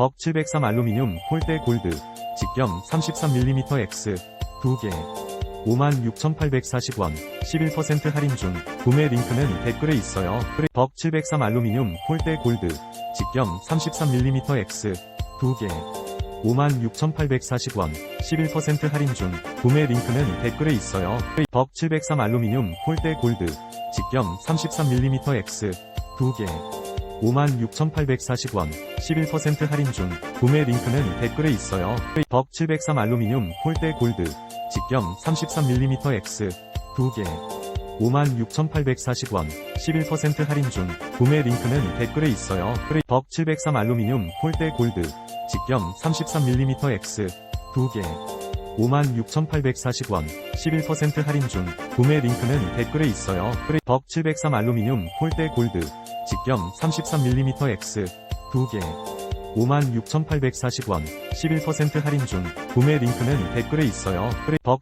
벅703 알루미늄 폴대 골드 직경 33mm X 2개 56,840원 11% 할인 중 구매 링크는 댓글에 있어요. 벅703 알루미늄 폴대 골드 직경 33mm X 2개 56,840원 11% 할인 중 구매 링크는 댓글에 있어요. 벅703 알루미늄 폴대 골드 직경 33mm X 2개 56,840원 11% 할인 중 구매 링크는 댓글에 있어요. 벅703 알루미늄 폴대 골드 직경 33mm X 2개 56,840원 11% 할인 중 구매 링크는 댓글에 있어요. 벅703 알루미늄 폴대 골드 직경 33mm X 2개 56,840원 11% 할인 중 구매 링크는 댓글에 있어요. 벅703 알루미늄 폴대 골드 직경 33mm X 2개 56,840원 11% 할인 중 구매 링크는 댓글에 있어요. 벅